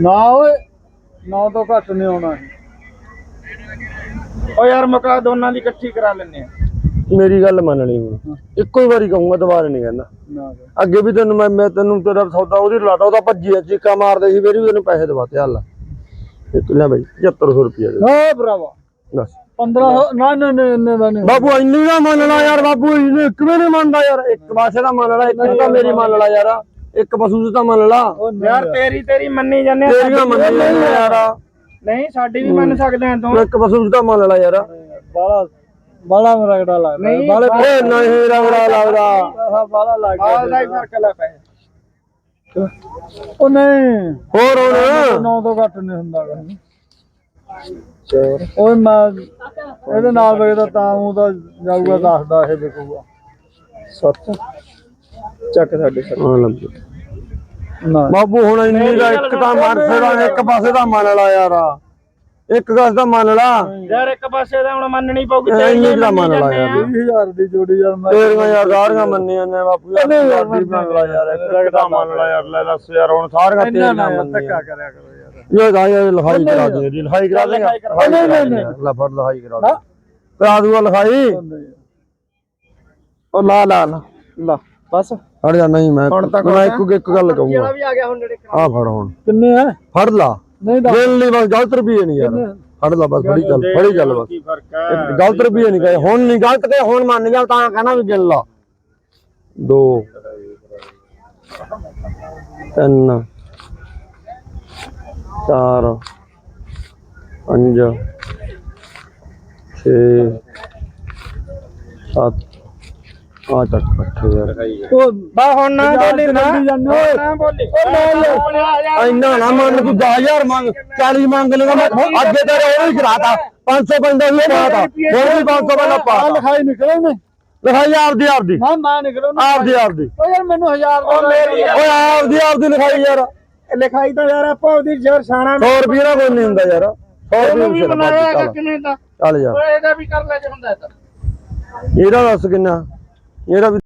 ਨਾ ਓਏ ਨਾ ਤੋਂ ਘੱਟ ਨਹੀਂ ਆਉਣਾ ਓ ਯਾਰ ਮੁਕਾ ਦੋਨਾਂ ਦੀ ਇਕੱਠੀ ਕਰਾ ਲੈਨੇ ਆ। ਮੇਰੀ ਗੱਲ ਮੰਨ ਲਈ ਹੁਣ ਇੱਕੋ ਹੀ ਵਾਰੀ ਕਹੂੰਗਾ ਦੁਬਾਰਾ ਨਹੀਂ ਕਹਿੰਦਾ। ਨਾ ਅੱਗੇ ਵੀ ਤੈਨੂੰ ਮੈਂ ਮੈਂ ਤੈਨੂੰ ਤੇਰਾ ਸੌਦਾ ਉਹਦੀ ਲਾਤਾ ਉਹਦਾ ਭੱਜੀ ਆ, ਚੀਕਾਂ ਮਾਰਦੇ ਸੀ ਮੇਰੀ ਵੀ ਉਹਨੂੰ ਪੈਸੇ ਦਵਾਤੇ ਹੱਲ ਇੱਕ ਲੈ ਬਈ 7500 ਰੁਪਏ ਦੇ। ਨਾ ਭਰਾਵਾ। ਦੱਸ। 15 ਨਾ ਨਾ ਨਾ ਇੰਨੇ ਨਹੀਂ ਬਾਬੂ ਇੰਨੀ ਦਾ ਮੰਨ ਲਾ ਯਾਰ ਬਾਬੂ ਇਹਨੂੰ ਇੱਕ ਵੀ ਨਹੀਂ ਮੰਨਦਾ ਯਾਰ। ਇੱਕ ਪਾਸੇ ਦਾ ਮੰਨ ਲਾ ਇੱਕ ਤਾਂ ਮੇਰੀ ਮੰਨ ਲਾ ਯਾਰ। ਇੱਕ ਪਸ਼ੂ ਦੀ ਤਾਂ ਮੰਨ ਲਾ। ਯਾਰ ਤੇਰੀ ਤੇਰੀ ਮੰਨੀ ਜਾਂਦੇ ਆ, ਤੇਰੀਆਂ ਮੰਨੀ ਜਾਂਦੇ ਯਾਰ। ਨਹੀਂ ਸਾਡੀ ਵੀ ਮੰਨ ਸਕਦੇ ਆ ਤੂੰ। ਇੱਕ ਪਸ਼ੂ ਦੀ ਤਾਂ ਮੰਨ ਲਾ ਯਾਰ। ਬਾਲਾ ਬਾਲਾ ਰਗੜਾ ਲੱਗਦਾ? ਨਹੀਂ, ਬਾਲੇ ਓਏ ਨਹੀਂ ਰਗੜਾ ਲੱਗਦਾ? ਬਾਲਾ ਲੱਗ ਆਲ ਦਾ ਹੀ ਫ਼ਰਕ ਲੈ ਪੈ। ਉਹ ਨਹੀਂ। ਹੋਰ ਹੁਣ? ਨੌ ਤੋਂ ਘੱਟ ਨਹੀਂ ਹੁੰਦਾ ਗਾ। ਓਏ ਮੈਂ ਇਹਦੇ ਨਾਲ ਵੇਖਦਾ ਤਾਂ ਉਹ ਤਾਂ ਜਾਊਗਾ ਦੱਸਦਾ ਇਹ ਵਿਕੂਗਾ ਸੱਤ। ਚੱਕ ਸਾਡੇ ਨਾ। ਬਾਬੂ ਹੁਣ ਇੰਨੀ ਦਾ ਇੱਕ ਤਾਂ ਮਰਸੇ ਦਾ ਇੱਕ ਪਾਸੇ ਦਾ ਮੰਨ ਲਾ ਯਾਰ। ਇੱਕ ਪਾਸੇ ਦਾ ਮੰਨ ਲਾ। ਯਾਰ ਇੱਕ ਪਾਸੇ ਦਾ ਹੁਣ ਮੰਨਣੀ ਪਊਗੀ ਇੰਨੀ ਦਾ ਮੰਨ ਲਾ ਯਾਰ। 20000 ਦੀ ਜੋੜੀ ਯਾਰ ਮੈਂ ਤੇਰੀਆਂ ਯਾਰ ਸਾਰੀਆਂ ਮੰਨੀਆਂ ਨੇ ਬਾਪੂ ਯਾਰ। ਸਾਡੀ ਮੰਨ ਲਾ ਯਾਰ ਇੱਕ ਤਾਂ ਮੰਨ ਲਾ ਯਾਰ ਲੈ ਦੱਸ ਯਾਰ ਹੁਣ ਸਾਰੀਆਂ ਤੇਰੀਆਂ ਨਾ ਯਾਰ ਮੰਨੀਆਂ। ਧੱਕਾ ਕਰਿਆ ਕਰੋ ਯਾਰ। ਇਹ ਗਾਇਆ ਲਿਖਾਈ ਕਰਾ ਦੇ ਜੀ ਲਿਖਾਈ ਕਰਾ ਦੇਗਾ ਨਹੀਂ, ਨਹੀਂ, ਨਹੀਂ। ਲੈ ਫੜ ਲਿਖਾਈ ਕਰਾ ਦੇ। ਕਰਾ ਦੂਗਾ ਲਿਖਾਈ। ਉਹ ਲਾ ਲਾ ਲਾ। ਲਾ। ਬਸ। ਹਟ ਜਾ ਨਹੀਂ ਮੈਂ ਮੈਂ ਇੱਕ ਇੱਕ ਗੱਲ ਕਹੂੰਗਾ। ਵੀ ਆ ਗਿਆ ਹੁਣ ਜਿਹੜੇ ਆ ਫੜ ਹੁਣ। ਕਿੰਨੇ ਆ? ਫੜ ਲਾ। ਨਹੀਂ ਦਾ ਦਿਲ ਨਹੀਂ ਬਸ ਗਲਤ ਰੁਪਈਏ ਨਹੀਂ ਯਾਰ। ਫੜ ਲਾ ਬਸ ਫੜੀ ਚੱਲ ਫੜੀ ਚੱਲ ਬਸ। ਕੀ ਫ਼ਰਕ ਹੈ? ਇੱਕ ਗਲਤ ਰੁਪਈਏ ਨਹੀਂ ਕਹੇ। ਹੁਣ ਨਹੀਂ ਗਲਤ ਕਹੇ ਹੁਣ ਮੰਨ ਜਾ ਤਾਂ ਕਹਿਣਾ ਵੀ ਗਿਣ ਲਾ। ਦੋ। ਤਿੰਨ। ਚਾਰ। ਪੰਜ। ਛੇ। ਸੱਤ। ਆ ਤੱਕ ਇਕੱਠੇ ਯਾਰ ਉਹ ਬਾ ਹੁਣ ਨਾ ਬੋਲੀ ਨਾ। ਚੱਲੀ ਜਾਂਦੇ ਓਏ। ਹੁਣ ਨਾ ਬੋਲੀ। ਓ ਲੈ ਇੰਨਾ ਨਾ ਮੰਨ ਤੂੰ 10000 ਮੰਗ 40 ਮੰਗ ਲੇਗਾ ਮੈਂ ਅੱਗੇ ਤੇਰੇ ਉਹ ਵੀ ਕਰਾਤਾ। 500 ਪੈਂਦਾ ਵੀ ਪਾਤਾ ਹੋਰ ਵੀ 500 ਪੈਂਦਾ ਆ ਪਾਤਾ। ਲਿਖਾਈ ਨਿਕਲੇ ਨੇ। ਲਿਖਾਈ ਆਪਦੀ ਆਪਦੀ। ਨਾ ਨਾ ਨਿਕਲੋ ਨਾ। ਆਪਦੀ ਆਪਦੀ। ਓ ਯਾਰ ਮੈਨੂੰ 1000 ਓ ਮੇਰੀ ਓਏ ਆਪਦੀ ਆਪਦੀ ਲਿਖਾਈ ਯਾਰ। ਲਿਖਾਈ ਤਾਂ ਯਾਰ ਆਪਾਂ ਉਹਦੀ ਜ਼ਰ ਛਾਣਾ 100 ਰੁਪਏ ਨਾਲ ਕੋਈ ਨਹੀਂ ਹੁੰਦਾ ਯਾਰ। 100 ਰੁਪਏ ਵੀ ਸਿਰ ਬਣਾਇਆ ਚੱਲ ਕਿਵੇਂ ਦਾ? ਚੱਲ ਯਾਰ। ਓਏ ਇਹਦਾ ਵੀ ਕਰ ਲੈ ਜੇ ਹੁੰਦਾ ਤਾਂ। ਇਹਦਾ ਦੱਸ ਕਿੰਨਾ? ਇਹਦਾ ਵੀ